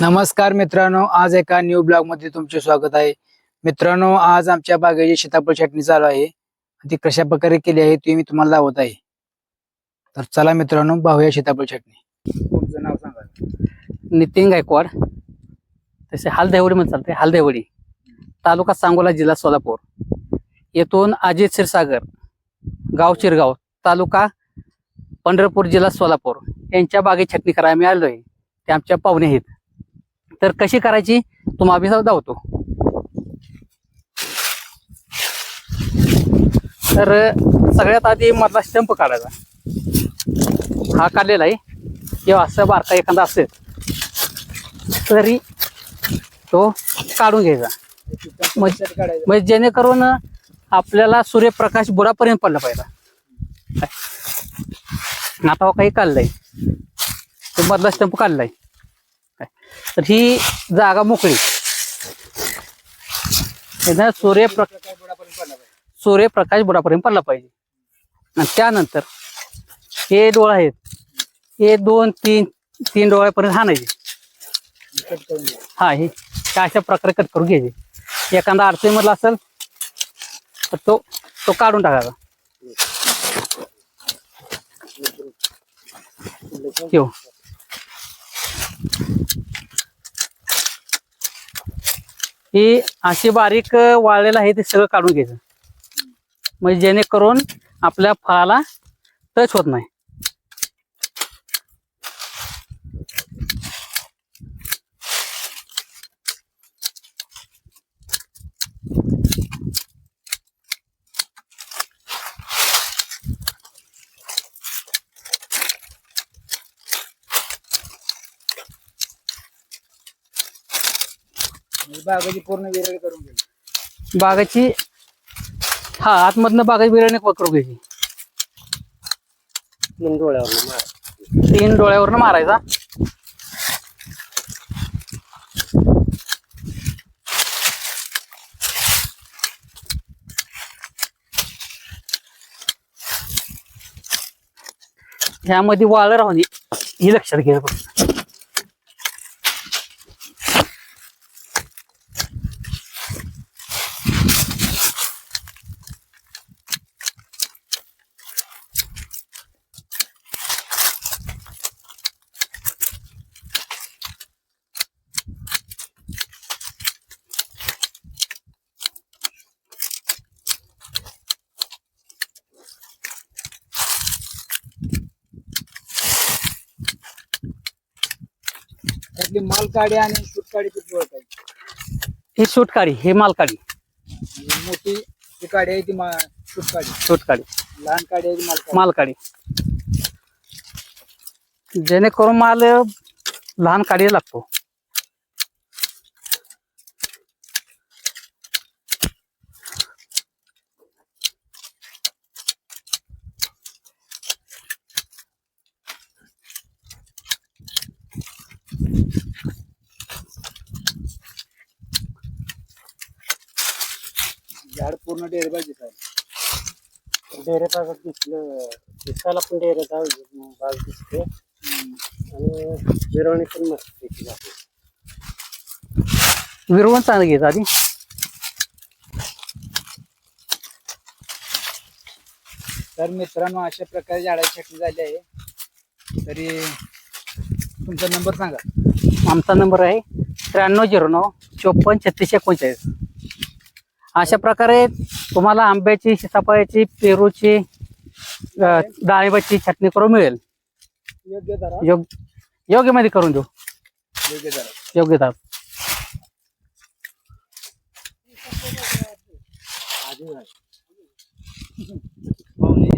नमस्कार मित्रांनो आज एका न्यू ब्लॉगमध्ये तुमचे स्वागत आहे. मित्रांनो आज आमच्या बागेची सीताफळ चटणी चालू आहे. ती कशा प्रकारे केली आहे ती मी तुम्हाला लावत आहे. तर चला मित्रांनो पाहूया सीताफळ चटणी. तुमचं नाव सांगा. नितीन गायकवाड. तसे हालदेवडी म्हणून चालते हालदेवडी. तालुका सांगोला जिल्हा सोलापूर. येथून अजित क्षीरसागर गाव चिरगाव तालुका पंढरपूर जिल्हा सोलापूर. यांच्या बागेत छटणी करायला मिळालो आहे ते आमच्या पाहुणे आहेत. तर कशी करायची? तुम्हाला मी धावतो तर सगळ्यात आधी मधला स्टंप काढायचा. हा काढलेला आहे. किंवा असं बारका एखादा असेल तरी तो काढून घ्यायचा. म्हणजे जेणेकरून आपल्याला सूर्यप्रकाश बुडापर्यंत पडला पाहिजे. काय? काही काढलंय. तो मधला स्टंप काढलाय. तर ही जागा मोकळी. सूर्यप्रकाश सूर्यप्र सूर्यप्रकाश बुडापर्यंत पडला पाहिजे. आणि त्यानंतर हे डोळे आहेत. हे दोन तीन तीन डोळ्यापर्यंत हाणायचे. हा हे हे अशा प्रकारे कट करून घ्यायचे. एखादा अडचणीमधला असेल तर तो तो काढून टाकायचा. ठेव. ही अशी बारीक वाळलेलं आहे ते सगळं काढून घ्यायचं. म्हणजे जेणेकरून आपल्या फळाला टच होत नाही. बागेची पूर्ण विरळ करून घ्यायची बागाची हा आतमधनं बागाची बिर्याणी करून घ्यायची. तीन डोळ्यावर तीन डोळ्यावरनं मारायचा. ह्यामध्ये वाळ राहून ही लक्षात घ्यायचं फक्त. त्यातली माल काढी आणि शूट काढी किती ओळखायची ही सूट काढी हे माल काढी म्हणजे मोठी जी काडी आहे ती शूट काढी सूट काढी लहान काडी आहे ती माल काढी माल काढी जेणेकरून माल लहान काढी लागतो. झाड पूर्ण डेरबा दिसायला डेरे भागात दिसलं दिसायला पण डेरेचा भाग दिसते. आणि विरवणी पण मस्त जाते विरवण चांगलं घ्यायचं आधी तर मित्रांनो अशा प्रकारे झाडाची छटणी झाली आहे. तरी तुमचा नंबर सांगा. आमचा नंबर आहे त्र्याण्णव झिरो नऊ चोपन्न छत्तीस एकोणचाळीस. अशा प्रकारे तुम्हाला आंब्याची सीताफळाची पेरूची डाळिंबाची चटणी करून मिळेल. योग्य योग्य योग्यमध्ये करून देऊ. योग्य दरा योग्य दर पाहुणे